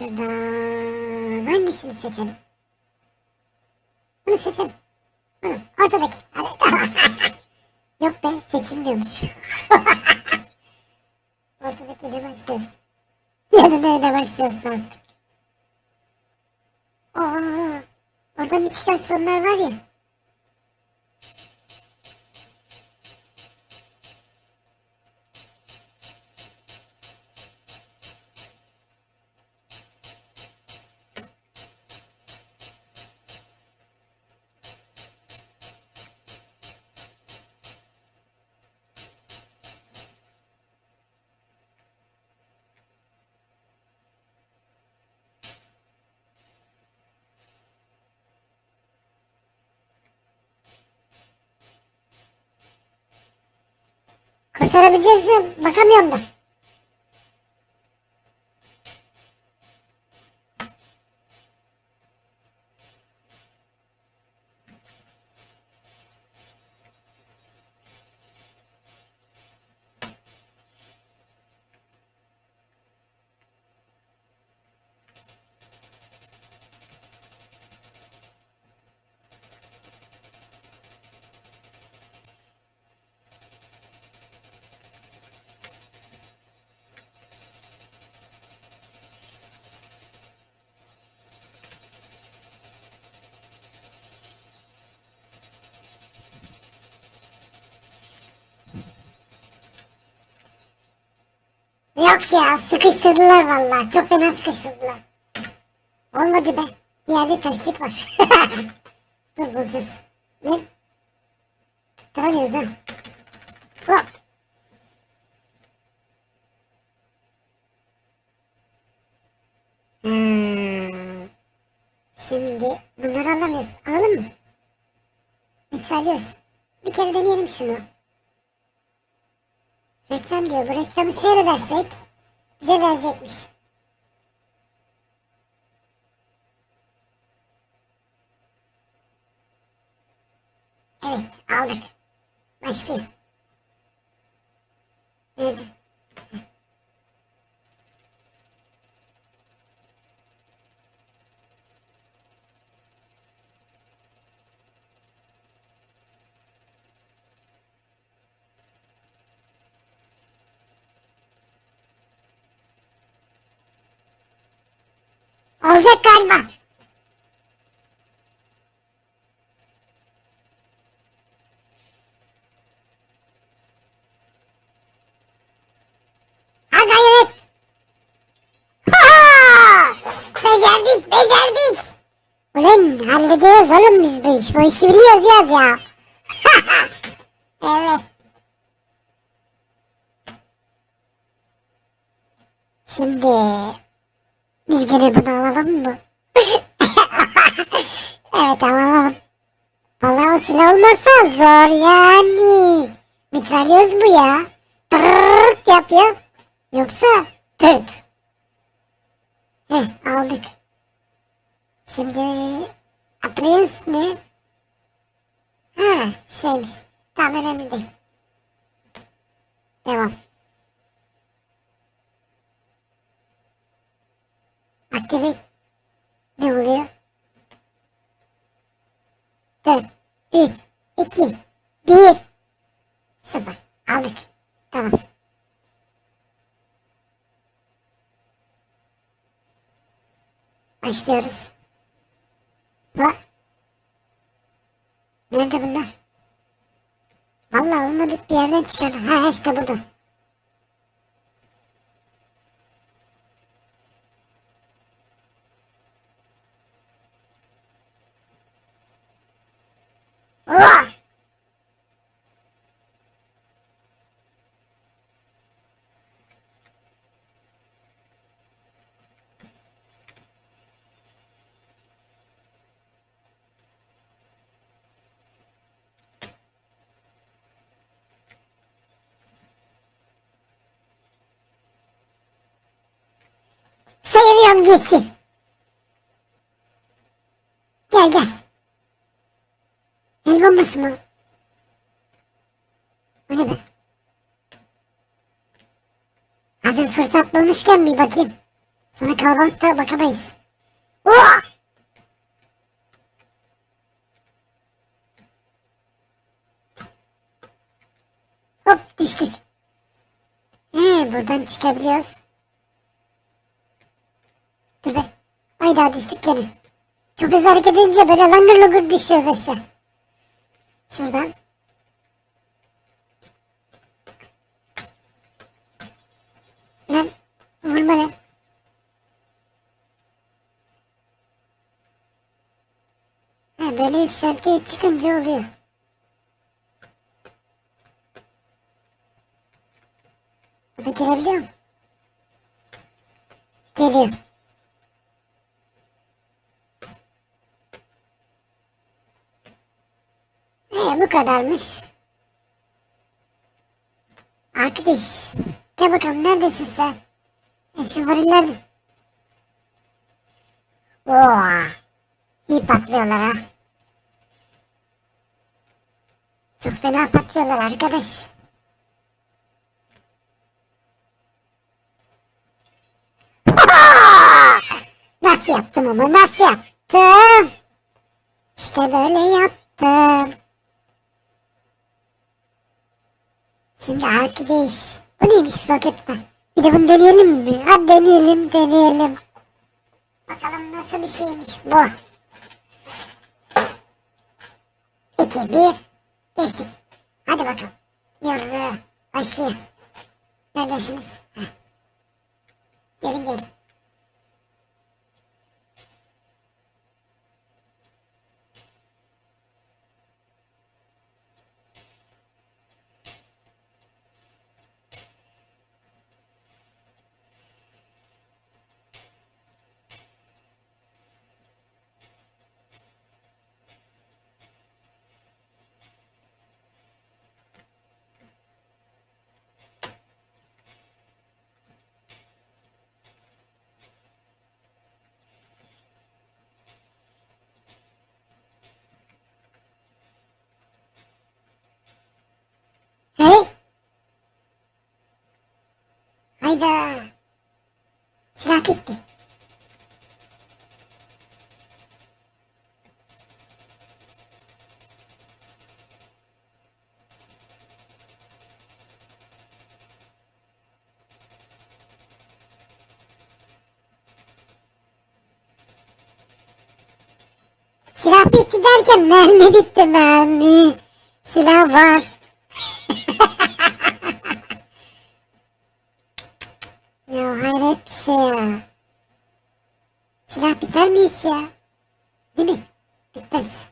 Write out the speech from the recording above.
şuradan hangisini seçelim? Bunu seçelim. Bunu. Ortadaki. Hadi tamam. Yok be seçilmiyormuş. Ortadakiyle başlıyoruz. Yanına başlıyoruz artık. Aa, orada Michigasyonlar var ya. Kurtarabileceğiz mi? Bakamıyorum da. Yok ya sıkıştırdılar vallahi. Çok fena sıkıştırdılar. Olmadı be. Bir yerde terslik var. Dur bulacağız. Ne? Tutturamıyoruz ha. Hop. Hmm. Şimdi bunları alamıyoruz. Alalım mı? Mitralıyoruz. Bir kere deneyelim şunu. Reklam diyor. Bu reklamı seyredersek bize verecekmiş. Evet aldık. Başlıyor. Nerede? Olacak galiba. Ha gayret. Ha! Becerdik, becerdik. Ulan hallediyoruz oğlum biz bu işi. Bu işi biliyoruz ya. ya. evet. Şimdi biz gene bunu alalım mı? evet alalım. Valla o silah olmasa zor yani. Mitralyoz bu ya. Tırırt yapıyor. Yoksa tırt. Heh aldık. Şimdi Appliance ne? Ha şeymiş. Tamam önemli değil. Devam. Activate. Ne oluyor? 4, 3, 2, 1, 0. Aldık. Tamam. Başlıyoruz. Ha? Nerede bunlar? Vallahi olmadık bir yerden çıkardı. Ha işte burada. Ulan! Sayıyorum gitsin. Gel gel. El bombası mı? O ne be? Hazır fırsat bulmuşken bir bakayım. Sonra kalabalıkta bakamayız. Oha! Hop düştük. He buradan çıkabiliyoruz. Dur be. Ay daha düştük gene. Çok hızlı hareket edince böyle langır langır düşüyoruz aşağı. Şuradan. Lan vurma lan. Ha böyle yükseltiye çıkınca oluyor. Burada gelebiliyor mu? Geliyor. Bu kadarmış. Arkadaş. Gel bakalım neredesin sen? E, şu variller. Oo. İyi patlıyorlar ha. Çok fena patlıyorlar arkadaş. Nasıl yaptım ama nasıl yaptım? İşte böyle yaptım. Şimdi arkadaş. Bu neymiş roketler? Bir de bunu deneyelim mi? Hadi deneyelim deneyelim. Bakalım nasıl bir şeymiş bu. İki, bir. Geçtik. Hadi bakalım. Yürü. Başlıyor. Neredesiniz? Heh. Gelin gelin. Hayda. Silah bitti. Silah bitti derken mermi bitti mermi. Silah var. Ya hayret bir şey ya. Silah biter mi hiç ya? Değil mi? Bitmez.